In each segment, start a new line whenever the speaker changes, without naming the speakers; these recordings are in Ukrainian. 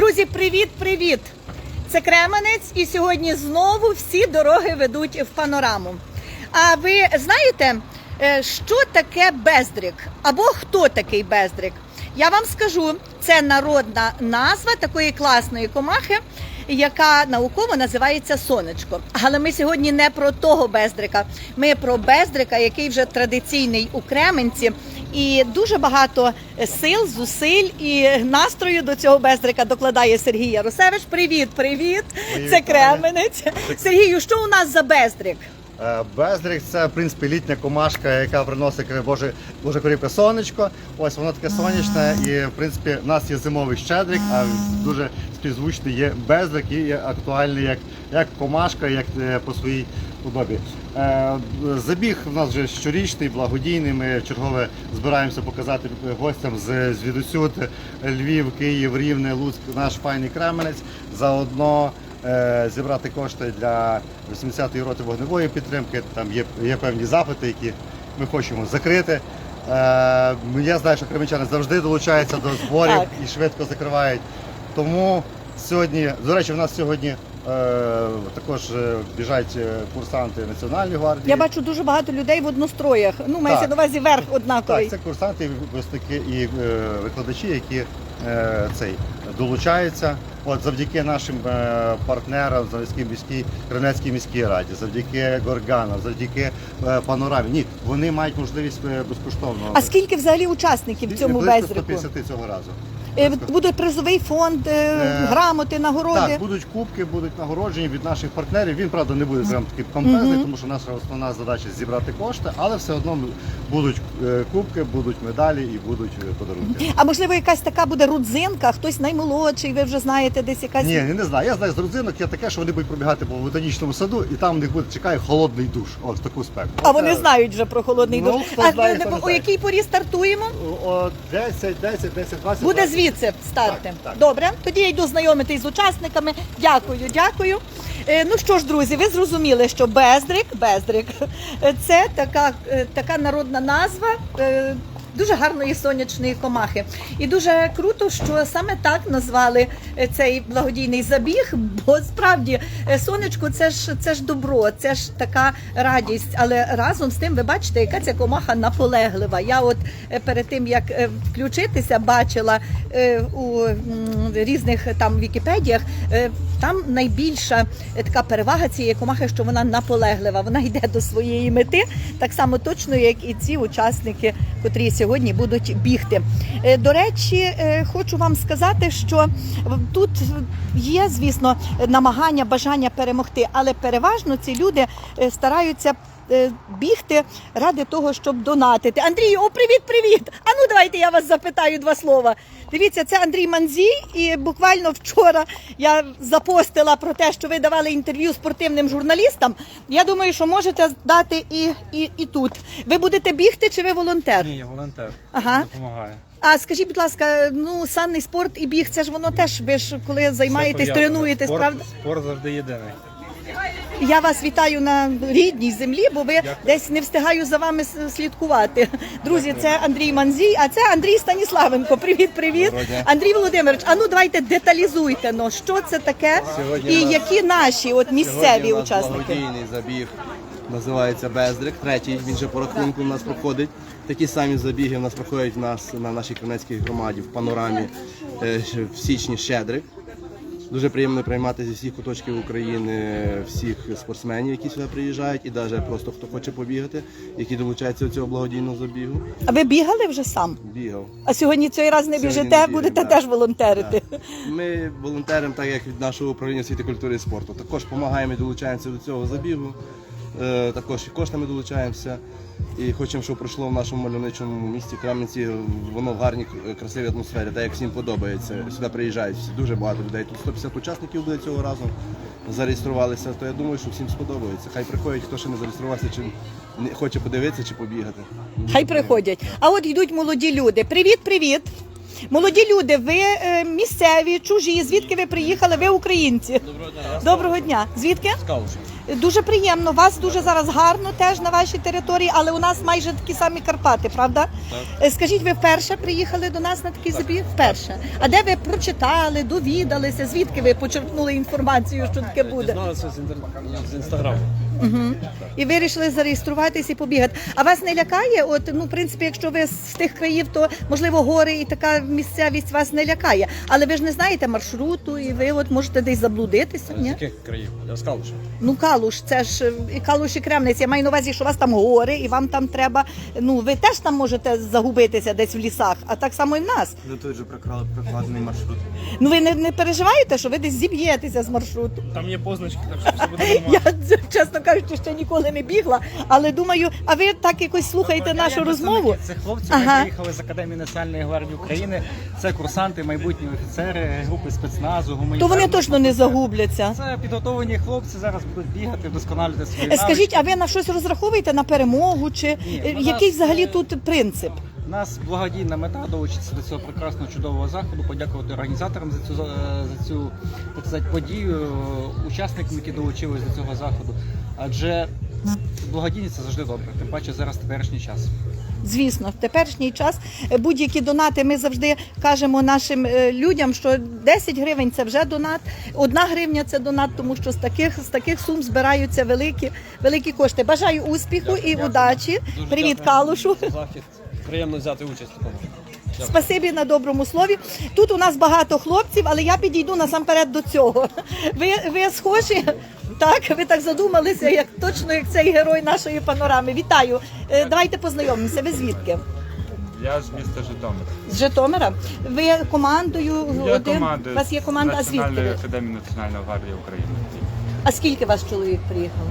Друзі, привіт, привіт! Це Кременець, і сьогодні знову всі дороги ведуть в панораму. А ви знаєте, е, що таке бездрик? Або хто такий бездрик? Я вам скажу, це народна назва такої класної комахи, яка науково називається сонечко. Але ми сьогодні не про того бездрика. Ми про бездрика, який вже традиційний у Кременці. І дуже багато сил, зусиль і настрою до цього бездрика докладає Сергій Яросевич. Привіт, привіт!
Мої
Це. Кременець. Сергію, що у нас за бездрик?
Е, Бездрик це в принципі літня комашка, яка приносить каже, боже, дуже корівке сонечко. Ось воно таке сонячне, і в принципі в нас є зимовий щедрик, а дуже співзвучний є бездрик і є актуальний як, як комашка, як е, по своїй подобі. Е, Забіг в нас вже щорічний, благодійний. Ми чергове збираємося показати гостям з звідусюд Львів, Київ, Рівне, Луцьк, наш файний Кременець. Заодно е, зібрати кошти для 80-ї роти вогневої підтримки. Там є, є певні запити, які ми хочемо закрити. Е, я знаю, що кременчани завжди долучаються до зборів
Так.
і швидко закривають. Тому сьогодні, до речі, в нас сьогодні також е, біжать е, курсанти Національної гвардії.
Я бачу дуже багато людей в одностроях. Ну, мається на увазі верх однаковий.
Так, це курсанти, і випускники і е, викладачі, які е, цей долучаються. От завдяки нашим е, партнерам, завдяки міській Кремлецькій міській раді, завдяки Горганам, завдяки е, панорамі. Ні, вони мають можливість е, безкоштовно.
А скільки взагалі учасників в цьому
Близько
бездрику?
150 цього разу.
Е, Буде призовий фонд, е,
Е,
грамоти, нагороди.
Так, будуть кубки, будуть нагороджені від наших партнерів. Він правда не буде прям такий помпезний, тому що наша основна задача зібрати кошти, але все одно будуть е, кубки, будуть медалі і будуть е, подарунки.
А можливо, якась така буде рудзинка, хтось наймолодший, ви вже знаєте, десь якась.
Ні, не знаю. Я знаю з родзинок є таке, що вони будуть пробігати по ботанічному саду, і там в них буде чекає холодний душ. В таку спеку.
А вони знають вже про холодний
Ну,
душ.
хто
А
знає, хто не
у
знає.
якій порі стартуємо?
О, 10, 10, 10, 20.
Буде
20.
Звідси
так.
Добре, тоді я йду знайомитись з учасниками. Дякую, дякую. Е, ну що ж, друзі, ви зрозуміли, що бездрик, бездрик е, це така, е, така народна назва. Дуже гарної сонячної комахи. І дуже круто, що саме так назвали е, цей благодійний забіг, бо справді е, сонечко це ж це ж добро, це ж така радість. Але разом з тим ви бачите, яка ця комаха наполеглива. Я от е, перед тим як включитися, бачила у різних там вікіпедіях. Там найбільша е, така перевага цієї комахи, що вона наполеглива. Вона йде до своєї мети, так само точно, як і ці учасники, котрі сьогодні будуть бігти. Е, До речі, е, хочу вам сказати, що тут є, звісно, намагання, бажання перемогти, але переважно ці люди стараються. Е, Бігти ради того, щоб донатити. Андрію, о, привіт, привіт! А ну давайте я вас запитаю два слова. Дивіться, це Андрій Манзій, і буквально вчора я запостила про те, що ви давали інтерв'ю спортивним журналістам. Я думаю, що можете дати і, і, і тут. Ви будете бігти чи ви волонтер?
Ні, я волонтер.
Ага.
Допомагаю.
А скажіть, будь ласка, ну санний спорт і біг, це ж воно теж ви ж коли займаєтесь,
пов'язано.
тренуєтесь,
спорт,
правда?
Спорт завжди єдиний.
Я вас вітаю на рідній землі, бо ви
Дякую.
десь не встигаю за вами слідкувати. Друзі, це Андрій Манзій, а це Андрій Станіславенко. Привіт, привіт. Андрій Володимирович, а ну давайте деталізуйте, ну, що це таке
Сьогодні
і
нас-
які наші от місцеві
Сьогодні нас
учасники.
благодійний забіг називається Бездрик. Третій він же по рахунку у нас проходить. Такі самі забіги у нас проходять в нас на нашій Кременецькій громаді в панорамі е, в січні Щедрик. Дуже приємно приймати зі всіх куточків України всіх спортсменів, які сюди приїжджають, і навіть просто хто хоче побігати, які долучаються до цього благодійного забігу.
А ви бігали вже сам?
Бігав.
А сьогодні цей раз не
Сьогодні
біжите,
не
будете
так.
теж волонтерити.
Ми волонтерам, так як від нашого управління освіти, культури і спорту, також допомагаємо і долучаємося до цього забігу. Е, Також і коштами долучаємося. І хочемо, щоб пройшло в нашому мальовничому місті Кременці, воно в гарній е, красивій атмосфері, так як всім подобається. Сюди приїжджають всі, дуже багато людей. Тут 150 учасників буде цього разу. Зареєструвалися, то я думаю, що всім сподобається. Хай приходять, хто ще не зареєструвався, чи не хоче подивитися, чи побігати.
Хай приходять. А от йдуть молоді люди. Привіт, привіт. Молоді люди, ви е, місцеві, чужі. Звідки ви приїхали? Ви українці. Доброго дня. Доброго дня. Звідки?
Скалуша.
Дуже приємно. Вас дуже зараз гарно теж на вашій території, але у нас майже такі самі Карпати, правда? Так. Скажіть, ви вперше приїхали до нас на такий забіг? Вперше. А де ви прочитали, довідалися? Звідки ви почерпнули інформацію, що таке буде?
Дізналися з інстаграму.
Угу. І вирішили зареєструватись і побігати. А вас не лякає? От ну, в принципі, якщо ви з тих країв, то можливо гори і така місцевість вас не лякає. Але ви ж не знаєте маршруту, і ви от можете десь заблудитися.
З
Ні?
яких країв? Я з Калуша.
Ну, Калуш, це ж е, і Калуш і Кремниць. Я маю на увазі, що у вас там гори, і вам там треба. Ну, ви теж там можете загубитися десь в лісах, а так само і в нас.
Ну тут же прокрали прокладений маршрут.
Ну ви не, не переживаєте, що ви десь зіб'єтеся з маршруту.
Там є позначки, так що все буде нормально.
Я чесно кажучи, ще ніколи не бігла, але думаю, а ви так якось слухаєте нашу
дня,
розмову.
Це хлопці,
Ага.
які приїхали з Академії Національної гвардії України. Це курсанти, майбутні офіцери групи спецназу,
То вони точно не загубляться.
Це підготовлені хлопці зараз будуть бігати, вдосконалювати свої
Е, Скажіть, а ви на щось розраховуєте на перемогу? Чи
Ні,
е,
у нас,
який взагалі
е,
тут принцип?
У нас благодійна мета долучитися до цього прекрасного чудового заходу, подякувати організаторам за цю за цю так сказати, подію, учасникам, які долучились до цього заходу. Адже благодійність це завжди добре, тим паче зараз теперішній час.
Звісно, в теперішній час е, будь-які донати ми завжди кажемо нашим е, людям, що 10 гривень це вже донат, одна гривня це донат, тому що з таких з таких сум збираються великі великі кошти. Бажаю успіху і удачі.
Дуже
Привіт,
дякую
Калушу.
за Захід. Приємно взяти участь.
Спасибі на доброму слові. Тут у нас багато хлопців, але я підійду насамперед до цього. Ви, ви схожі? Так, ви так задумалися, як точно як цей герой нашої панорами. Вітаю. Е, Давайте познайомимося. Ви звідки?
Я з міста Житомир.
З Житомира. Ви командою
Я
один?
командую
У вас є команда, а звідки?
Національної
ви?
академії Національної гвардії України.
А скільки вас чоловік приїхав?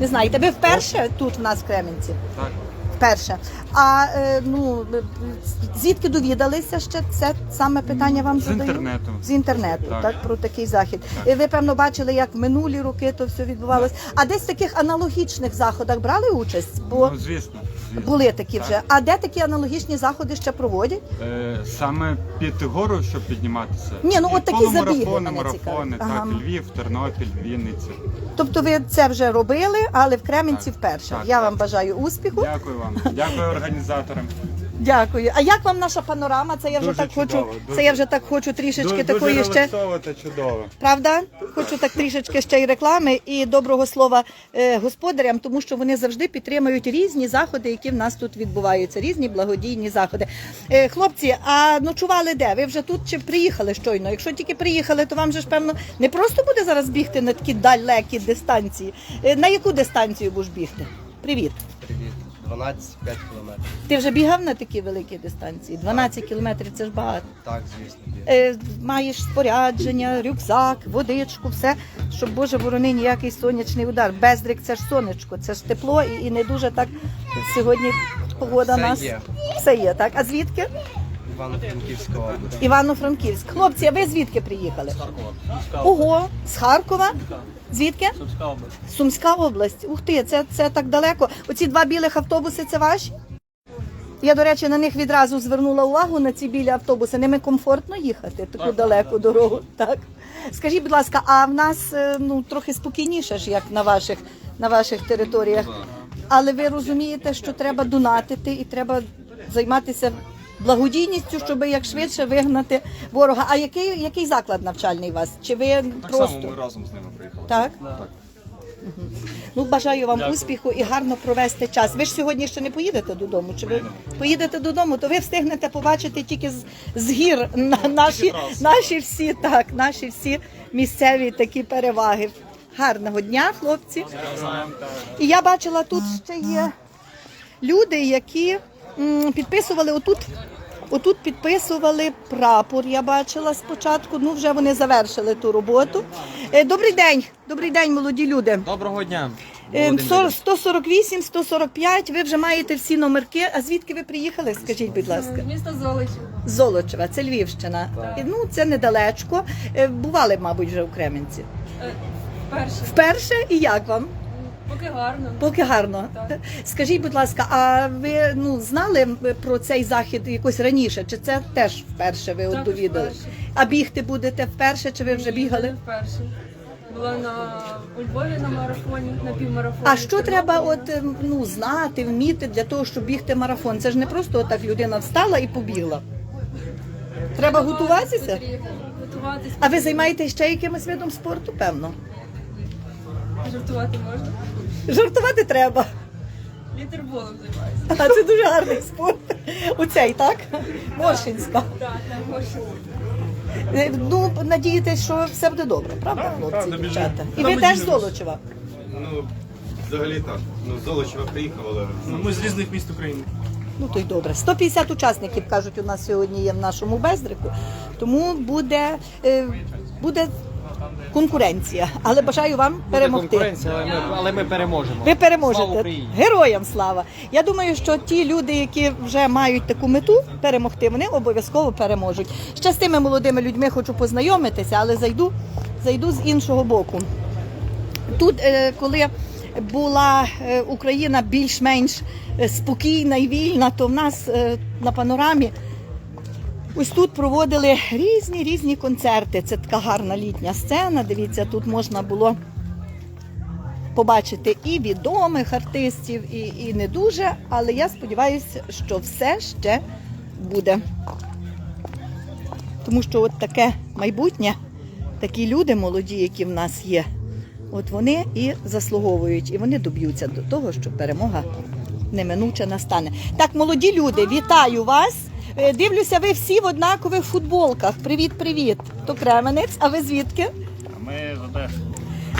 Не знаєте, ви вперше тут в нас в Кременці?
Так.
Вперше. А е, ну звідки довідалися ще це саме питання вам
З
задаю?
інтернету.
З інтернету, так.
Так.
про такий захід. І ви певно бачили, як в минулі роки то все відбувалось. А десь в таких аналогічних заходах брали участь? Бо
Ну, звісно.
Були такі
Так.
вже. А де такі аналогічні заходи ще проводять?
Е, саме під гору, щоб підніматися.
Ні, ну,
І
от такі забіги
марафони,
мене
марафони,
цікавлять. Ага.
так, Львів, Тернопіль, Вінниця.
Тобто ви це вже робили, але в Кременці
Так.
вперше.
Так,
Я
так.
вам бажаю успіху.
Дякую вам. Дякую організаторам.
Дякую. А як вам наша панорама? Це я вже
Дуже
так
чудово,
хочу.
дуже.
Це я вже так хочу трішечки
Дуже
такої ще.
релаксово та чудово.
Правда, хочу так трішечки ще й реклами і доброго слова е, господарям, тому що вони завжди підтримують різні заходи, які в нас тут відбуваються, різні благодійні заходи. Е, хлопці, а ночували де? Ви вже тут чи приїхали щойно? Якщо тільки приїхали, то вам же ж певно не просто буде зараз бігти на такі далекі дистанції. Е, на яку дистанцію будеш бігти? Привіт.
Привіт. 12-5 кілометрів.
Ти вже бігав на такі великі дистанції? 12 кілометрів це ж багато.
Так, звісно.
Е, маєш спорядження, рюкзак, водичку, все, щоб Боже ворони ніякий сонячний удар. Бездрик це ж сонечко, це ж тепло і, і не дуже так сьогодні погода
Все
нас.
є.
Все є, так. А звідки?
Івано-Франківська область.
Івано-Франківськ. Хлопці, а ви звідки приїхали? Ого, з Харкова? Звідки?
Сумська область.
Сумська область. Ух ти, це, це так далеко. Оці два білих автобуси це ваші? Я, до речі, на них відразу звернула увагу на ці білі автобуси. Ними комфортно їхати таку далеку дорогу. Так? Скажіть, будь ласка, а в нас е, ну, трохи спокійніше ж, як на ваших, на ваших територіях. Але ви розумієте, що треба донатити і треба займатися благодійністю, щоб як швидше вигнати ворога. А який, який заклад навчальний у вас? Чи ви
Так
просто
само ми разом з ними приїхали.
так? Мгм. Ну, бажаю вам успіху і гарно провести час. Ви ж сьогодні ще не поїдете додому. Чи ви поїдете додому, то ви встигнете побачити тільки з, з гір на, наші, наші всі так, наші всі місцеві такі переваги. Гарного дня, хлопці. І я бачила, тут ще є люди, які підписували отут. Отут підписували прапор. Я бачила спочатку. Ну вже вони завершили ту роботу. Е, Добрий день, добрий день, молоді люди.
Доброго дня.
Е,
Володимир.
40 148, 145, ви вже маєте всі номерки. А звідки ви приїхали? Скажіть, будь ласка.
Місто Золочів.
З Золочева, це Львівщина. І, Ну, це недалечко. Е, Бували, мабуть, вже у Кременці.
Е, Перше.
Вперше і як вам?
Поки гарно.
Поки гарно.
Так.
Скажіть, будь ласка, а ви ну знали про цей захід якось раніше? Чи це теж вперше ви
Також
довідали?
вперше.
А бігти будете вперше, чи ви вже
Ні,
бігали?
не Вперше. Була на у Львові на марафоні, на півмарафоні.
А що треба от ем, ну знати, вміти для того, щоб бігти марафон? Це ж не просто так людина встала і побігла. Треба готуватися?
Потрібно Готуватись.
А ви займаєтесь ще якимось видом спорту? Певно.
Жартувати можна.
Жартувати треба.
Літерболом займаюся.
А це дуже гарний спорт. Так? Моршинська.
Так, так, можна.
Е, Ну, надієтесь, що все буде добре, правда, хлопці, дівчата? І ви теж з Золочева.
Ну, взагалі так. Ну, з Золочева приїхав, але
Ми з різних міст України.
Ну то й добре. 150 учасників кажуть, у нас сьогодні є в нашому бездрику. Тому буде, е, буде конкуренція. Але бажаю вам перемогти.
Конкуренція, але ми, але ми переможемо.
Ви переможете.
Слава Україні!
Героям слава! Я думаю, що ті люди, які вже мають таку мету перемогти, вони обов'язково переможуть. Ще з тими молодими людьми хочу познайомитися, але зайду, зайду з іншого боку. Тут, е, коли була е, Україна більш-менш е, спокійна і вільна, то в нас на панорамі ось тут проводили різні різні концерти. Це така гарна літня сцена. Дивіться, тут можна було побачити і відомих артистів, і, і не дуже, але я сподіваюся, що все ще буде. Тому що от таке майбутнє, такі люди молоді, які в нас є, от вони і заслуговують, і вони доб'ються до того, що перемога неминуче настане. Так, молоді люди, вітаю вас. Е, Дивлюся, ви всі в однакових футболках. Привіт, привіт. То Кременець, а ви звідки?
А Ми з Одеси,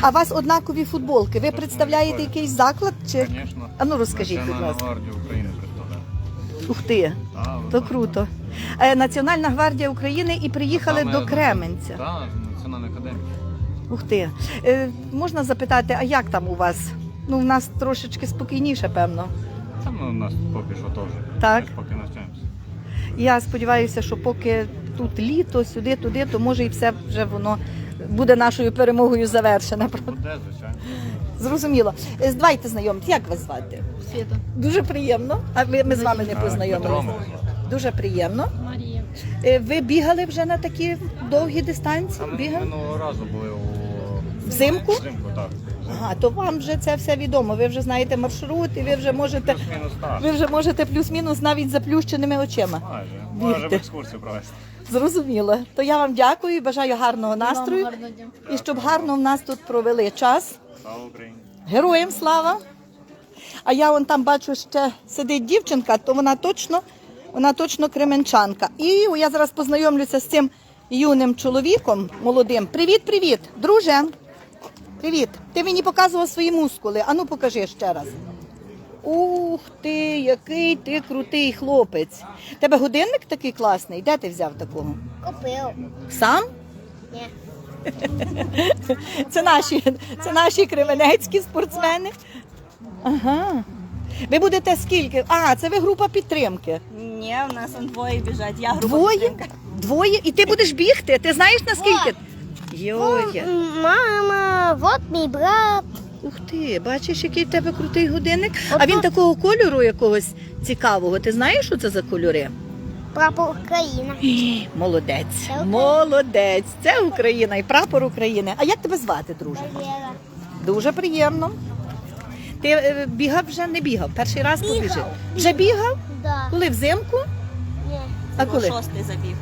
А у вас однакові футболки. Ви представляєте якийсь заклад? Чи...
звісно.
А ну розкажіть, будь ласка.
гвардію України представляємо.
Ух ти, то круто. Е, Національна гвардія України і приїхали до Кременця.
Так, Національна академія.
Ух ти. Е, можна запитати, а як там у вас? Ну, в нас трошечки спокійніше, певно.
Там у нас поки що теж.
Так.
Ми Поки навчаємося.
Я сподіваюся, що поки тут літо, сюди, туди, то може і все вже воно буде нашою перемогою.
Буде, звичайно.
Зрозуміло. Е, Давайте знайомити. Як вас звати?
Світа.
Дуже приємно. А ми, ми з вами не познайомилися. Дуже приємно.
Марія.
Е, Ви бігали вже на такі довгі дистанції? Бігали?
минулого разу були у
Взимку?
Взимку, так.
Ага, то вам вже це все відомо. Ви вже знаєте маршрут, і ви вже можете,
Плюс-мінус так.
ви вже можете плюс-мінус навіть заплющеними очима.
Майже.
Бігти.
Може екскурсію провести.
Зрозуміло. То я вам дякую і бажаю гарного настрою.
гарного дня.
І щоб гарно в нас тут провели час.
Слава Україні.
Героям слава! А я вон там бачу, ще сидить дівчинка, то вона точно, вона точно кременчанка. І я зараз познайомлюся з цим юним чоловіком молодим. Привіт, привіт, друже. Привіт. Ти мені показував свої мускули. Ану, покажи ще раз. Ух ти, який ти крутий хлопець. Тебе годинник такий класний. Де ти взяв такого?
Купив.
Сам?
Ні.
Це наші, це наші кременецькі спортсмени. Ага. Ви будете скільки? А, це ви група підтримки.
Ні, у нас он двоє біжать. Я група
Двоє?
підтримка.
Двоє? І ти будеш бігти? Ти знаєш наскільки? Йой.
Мама, вот мій брат.
Ух ти, бачиш, який в тебе крутий годинник. А він такого кольору якогось цікавого. Ти знаєш, що це за кольори?
Прапор України.
Ій, Молодець.
Це Україна.
Молодець. Це Україна і прапор України. А як тебе звати, друже?
Валера.
Дуже приємно. Ти е, бігав вже не бігав. Перший раз побіжив. Вже бігав?
Да.
Коли взимку?
Ні.
А коли?
Шостий забіг.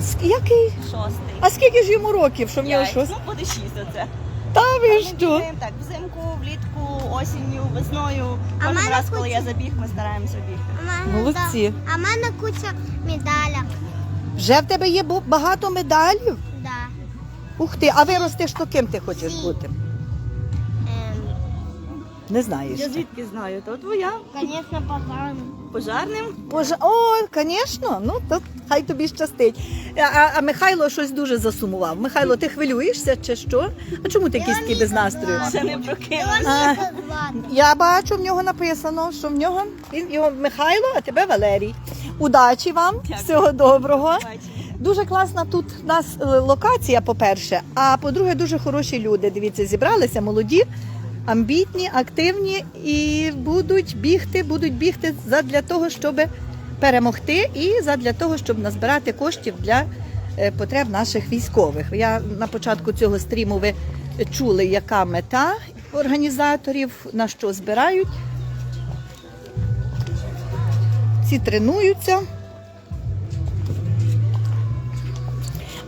Ск- Який?
Шостий.
А скільки ж йому років, що в нього
П'ять.
щось?
Ну, буде шість оце.
Та ви
Ми
що?
бігаємо так, взимку, влітку, осінню, весною.
А
Кожен
мене
раз, коли я забіг, ми стараємося бігти.
А мене,
Молодці.
да. А в мене куча медаля.
Вже в тебе є бу- багато медалів?
Да.
Ух ти, а виростеш, то ким ти хочеш бути? Не знаєш.
Я звідки знаю? То твоя.
Конечно, погано.
Пожарним.
Боже, о, звісно, ну то хай тобі щастить. А, а, Михайло щось дуже засумував. Михайло, ти хвилюєшся чи що? А чому ти якийсь такий без настрою?
Ще не прокинувся.
Я бачу, в нього написано, що в нього він його Михайло, а тебе Валерій. Удачі вам, всього доброго. Дуже класна тут у нас е, локація, по-перше, а по-друге, дуже хороші люди. Дивіться, зібралися молоді, амбітні, активні і будуть бігти, будуть бігти задля того, щоб перемогти, і задля того, щоб назбирати коштів для е, потреб наших військових. Я на початку цього стріму ви чули, яка мета організаторів, на що збирають. Ці тренуються.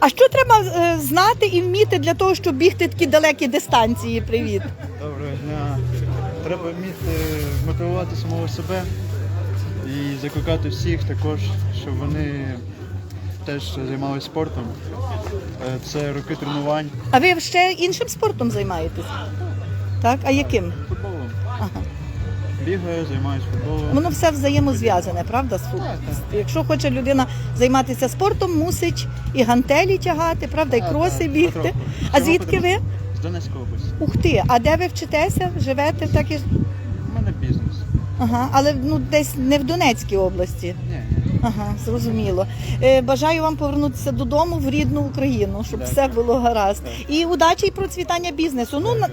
А що треба е, знати і вміти для того, щоб бігти такі далекі дистанції? Привіт.
Доброго. Треба вміти мотивувати самого себе і закликати всіх також, щоб вони теж займалися спортом. Е, Це роки тренувань
А ви ще іншим спортом займаєтесь? Так, а яким?
футболом.
Ага.
Бігаю, займаюся футболом.
Воно все взаємозв'язане, правда? з футболом? Якщо хоче людина займатися спортом, мусить і гантелі тягати, правда, і кроси бігти. А звідки ви?
З Донецької області.
Ух ти, а де ви вчитеся? Живете в такій?
У мене бізнес.
Ага, але ну десь не в Донецькій області.
Ні,
Ага, зрозуміло. Е, бажаю вам повернутися додому в рідну Україну, щоб все було гаразд. І удачі і процвітання бізнесу. Ну, на-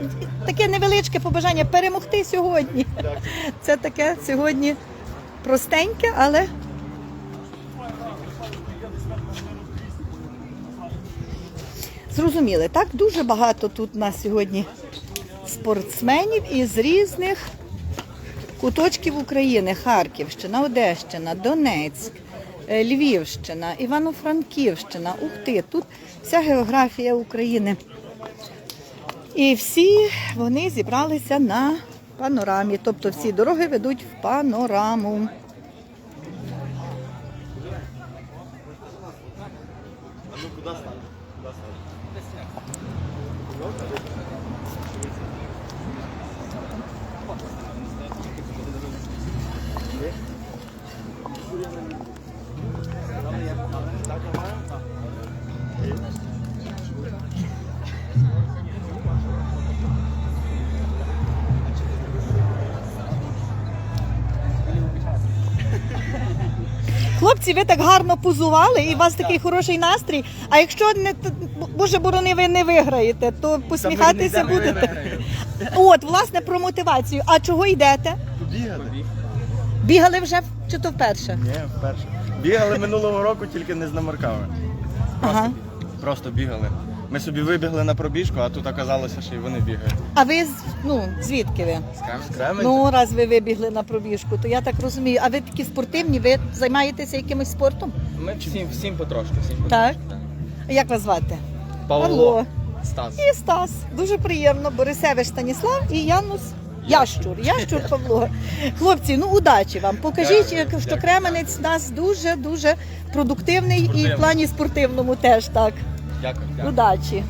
таке невеличке побажання перемогти сьогодні. Це таке сьогодні простеньке, але. Зрозуміли, так? Дуже багато тут у нас сьогодні спортсменів із різних куточків України: Харківщина, Одещина, Донецьк, е, Львівщина, Івано-Франківщина. Ух ти, тут вся географія України. І всі вони зібралися на панорамі. Тобто всі дороги ведуть в панораму. Хлопці, ви так гарно позували, і у вас такий хороший настрій. А якщо не боже борони, ви не виграєте, то посміхатися будете. От, власне, про мотивацію. А чого йдете?
Бігали?
Бігали вже чи то вперше?
Ні, вперше. Бігали минулого року, тільки не з номерками.
Ага.
Просто бігали. Ми собі вибігли на пробіжку, а тут оказалося, що і вони бігають.
А ви з- ну звідки ви?
З Кременця?
Ну, раз ви вибігли на пробіжку, то я так розумію. А ви такі спортивні, ви займаєтеся якимось спортом?
Ми всім, всім потрошки, всім
Так. Як вас звати?
Павло. Стас.
І Стас. Дуже приємно. Борисевич Станіслав і Янус. Ящур, Ящур Павло. Хлопці, ну удачі вам. Покажіть, як- що Кременець у нас дуже дуже продуктивний і в плані спортивному теж так.
Дякую.
Удачі.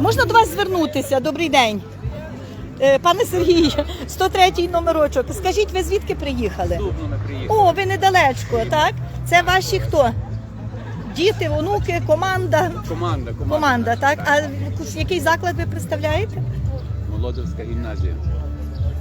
Можна до вас звернутися? Добрий день. Е, Пане Сергій, 103 номерочок. Скажіть, ви звідки приїхали?
Дубно приїхали.
О, ви недалечко, так? Це ваші хто? Діти, онуки, команда.
Команда,
Команда, так? А який заклад ви представляєте?
Молодовська гімназія.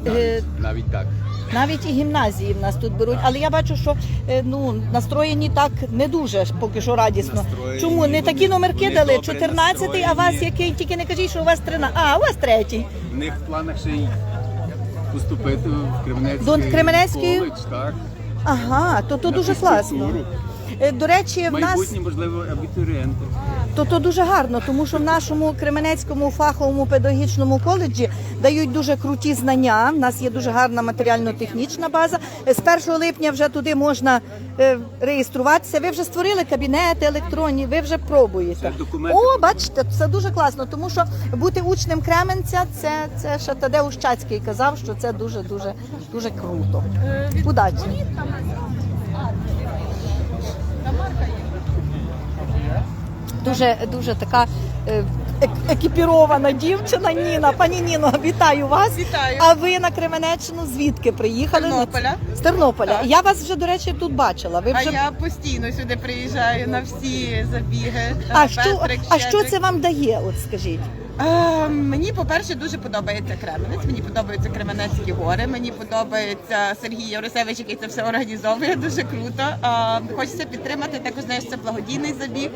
Е,
Навіть так.
Навіть і гімназії в нас тут беруть, але я бачу, що е, ну настроєні так не дуже поки що радісно.
Настроєні,
Чому не такі
вони-
номерки
вони
дали?
добре
14-й, а вас який? Тільки не кажіть, що у вас 13. А, у вас третій.
У них в планах ще й поступити в Кременецький,
До Кременецький?
коледж, так?
Ага, то то
На
дуже класно. Е, До речі, в нас
Майбутні, можливо, абітурієнти.
то, то дуже гарно, тому що в нашому Кременецькому фаховому педагогічному коледжі дають дуже круті знання. У нас є дуже гарна матеріально-технічна база. Е, З 1 липня вже туди можна е, реєструватися. Ви вже створили кабінети електронні, ви вже пробуєте.
Це документи.
О, бачите, це дуже класно, тому що бути учнем Кременця, це, це ще Тадеуш Чацький казав, що це дуже дуже дуже круто. Удачі. Дуже дуже така е, екіпірована дівчина Ніна. Пані Ніно, вітаю вас.
Вітаю.
А ви на Кременеччину звідки приїхали?
Тернополя.
З Тернополя. Я вас вже, до речі, тут бачила. Ви
А я постійно сюди приїжджаю на всі забіги.
а
Е,
що, а що це вам дає? От скажіть.
Е, мені, по-перше, дуже подобається Кременець, мені подобаються Кременецькі гори, мені подобається Сергій Євросевич, який це все організовує, дуже круто. Е, хочеться підтримати, також знаєш, це благодійний забіг.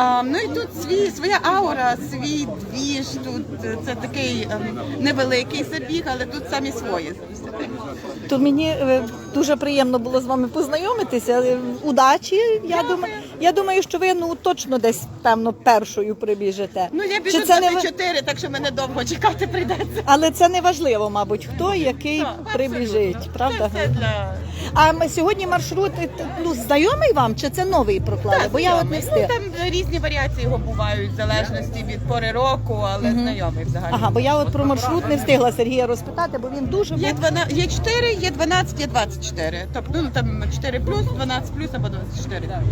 Е, ну і тут свій, своя аура, свій двіж, тут е, це такий ем, невеликий забіг, але тут самі свої.
То мені е, дуже приємно було з вами познайомитися. Е, Удачі, я думаю. Я думаю, що ви ну точно десь певно першою прибіжите.
Ну я
Чи
біжу
це не ви-
24, так що мене довго чекати прийдеться.
Але це не важливо, мабуть, хто який
Так,
прибіжить, правда?
Це для
А ми сьогодні маршрут е, ну, знайомий вам чи це новий проклали? Бо я от не
ну, там різні варіації його бувають в залежності від пори року, але знайомий взагалі.
Ага, бо я от про маршрут не встигла Сергія розпитати, бо він дуже
Є
був
12, є 4, є 12, є 24. Тобто ну, там 4 плюс, 12 плюс або 24.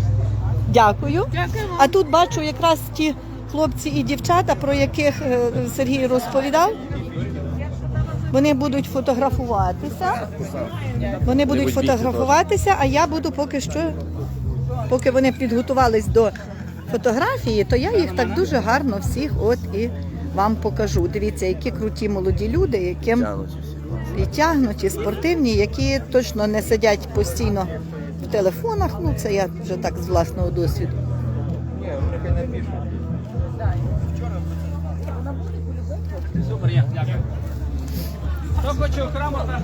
Дякую.
Дякуємо.
А тут бачу якраз ті хлопці і дівчата, про яких е, Сергій розповідав. Вони будуть фотографуватися. Вони будуть фотографуватися, а я буду поки що, поки вони підготувались до фотографії, то я їх так дуже гарно всіх от і вам покажу. Дивіться, які круті молоді люди, яким підтягнуті, спортивні, які точно не сидять постійно телефонах. Ну, це я вже так з власного досвіду.
Супер, я дякую. Хто хоче окремо, теж.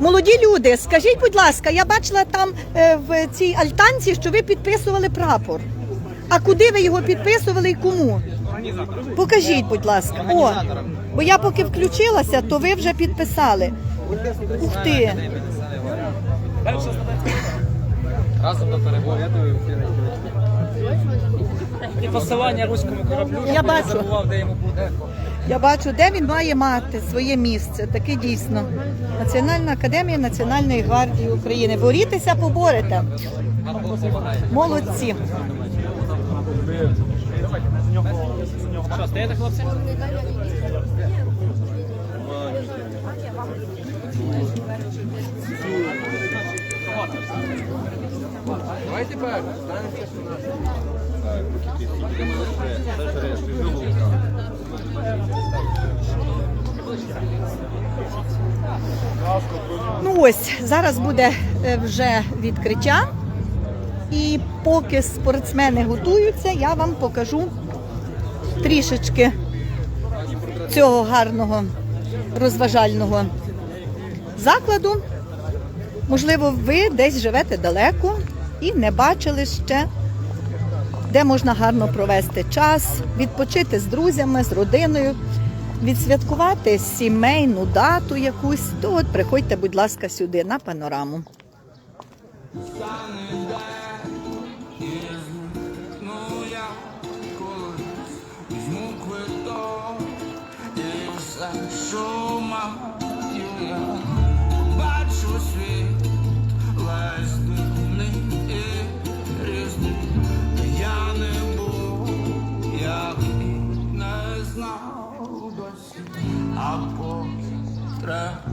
Молоді люди, скажіть, будь ласка, я бачила там е, в цій альтанці, що ви підписували прапор. А куди ви його підписували і кому? Покажіть, будь ласка. О, бо я поки включилася, то ви вже підписали. Ух ти!
Разом до перемоги. І посилання руському кораблю,
Я бачу.
не забував, де йому буде.
Я бачу, де він має мати своє місце. Таке дійсно. Національна академія Національної гвардії України. Борітеся, поборете. Молодці.
Що, стаєте, хлопці? Давайте тепер.
Ну ось зараз буде е, вже відкриття. І поки спортсмени готуються, я вам покажу трішечки цього гарного розважального закладу. Можливо, ви десь живете далеко і не бачили ще, де можна гарно провести час, відпочити з друзями, з родиною, відсвяткувати сімейну дату якусь, то от приходьте, будь ласка, сюди на панораму. udah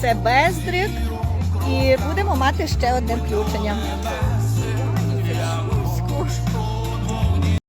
це Бездрик. І будемо мати ще одне включення.